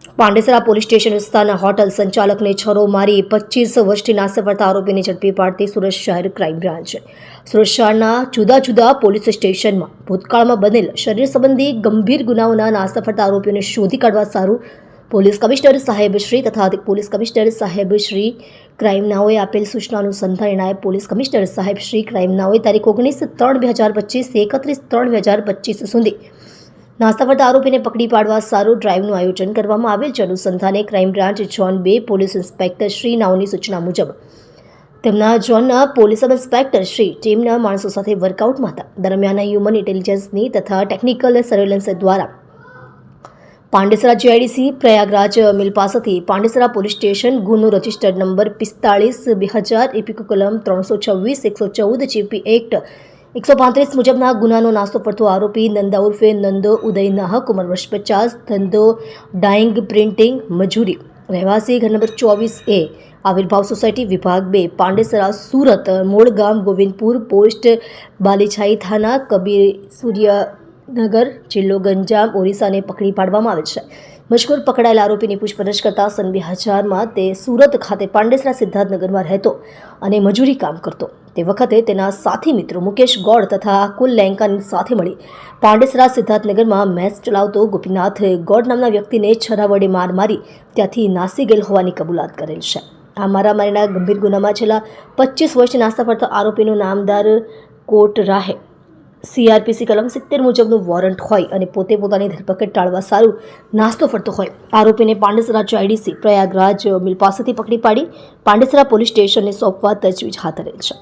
Pandesara police station વિસ્તારના hotel સંચાલકને છરો મારી પચીસ વર્ષથી નાસફરતા આરોપીને ઝડપી પાડતી સુરત શહેર ક્રાઇમ બ્રાન્ચ. સુરત શહેરના જુદા જુદા પોલીસ સ્ટેશનમાં ભૂતકાળમાં બનેલ શરીર સંબંધી ગંભીર ગુનાઓના નાસફરતા આરોપીઓને શોધી કાઢવા સારું પોલીસ કમિશનર સાહેબ શ્રી તથા અધિક પોલીસ કમિશનર સાહેબ શ્રી ક્રાઇમનાઓએ આપેલ સૂચના અનુસંધાને નાયબ પોલીસ કમિશનર સાહેબ શ્રી ક્રાઇમનાઓએ તારીખ ઓગણીસ ત્રણ બે હજાર પચીસથી એકત્રીસ ત્રણ બે હજાર પચીસ સુધી નાસ્તા ફરતા આરોપીને પકડી પાડવા સારું ડ્રાઈવનું આયોજન કરવામાં આવેલ છે. અનુસંધાને ક્રાઇમ બ્રાન્ચ ઝોન બે પોલીસ ઇન્સ્પેક્ટર શ્રી નાઓની સૂચના મુજબ, તેમના ઝોનના પોલીસ સબ ઇન્સ્પેક્ટર શ્રી ટીમના માણસો સાથે વર્કઆઉટમાં હતા. દરમિયાન હ્યુમન ઇન્ટેલિજન્સની તથા ટેકનિકલ સર્વેલન્સ દ્વારા પાંડેસરા જીઆઈડીસી પ્રયાગરાજ મિલ પાસેથી પાંડેસરા પોલીસ સ્ટેશન ગુનો રજિસ્ટર્ડ નંબર પિસ્તાળીસ, બે હજાર ઇપિકો કલમ ત્રણસો છવ્વીસ, એકસો ચૌદ, જીપી એક્ટ એકસો પાંત્રીસ મુજબના ગુનાનો નાસ્તો પડતો આરોપી નંદા ઉર્ફે નંદો ઉદય નાહક ઉંમર વર્ષ પચાસ, ધંધો ડાઇંગ પ્રિન્ટિંગ, મજૂરી. રહેવાસી ઘર નંબર ચોવીસ એ આવિર્ભાવ સોસાયટી વિભાગ બે, પાંડેસરા, સુરત મૂળ ગામ ગોવિંદપુર, પોસ્ટ, બાલીછાઈ થાના, કબીર સૂર્યનગર જિલ્લો ગંજામ ઓરિસ્સાને પકડી પાડવામાં આવે છે. મજકૂર પકડાયેલા આરોપીની પૂછપરછ કરતા સન બે હજારમાં તે સુરત ખાતે પાંડેસરા સિદ્ધાર્થનગરમાં રહેતો અને મજૂરી કામ કરતો. તે વખતે તેના સાથી મિત્રો મુકેશ ગોળ તથા કુલ લેંકાની સાથે મળી પાંડેસરા સિદ્ધાર્થનગરમાં મેચ ચલાવતો ગોપીનાથ ગોડ નામના વ્યક્તિને છરા વડે માર મારી ત્યાંથી નાસી ગયેલ હોવાની કબૂલાત કરેલ છે. આ મારામારીના ગંભીર ગુનામાં છેલ્લા પચીસ વર્ષથી નાસ્તા પડતો આરોપીનું નામદાર કોટ રાહે સીઆરપીસી કલમ સિત્તેર મુજબનું વોરંટ હોય અને પોતે પોતાની ધરપકડ ટાળવા સારું નાસ્તો ફરતો હોય. આરોપીને પાંડેસરા આઈડીસી પ્રયાગરાજ મિલ પાસેથી પકડી પાડી પાંડેસરા પોલીસ સ્ટેશનને સોંપવા તજવીજ હાથ ધરેલ છે.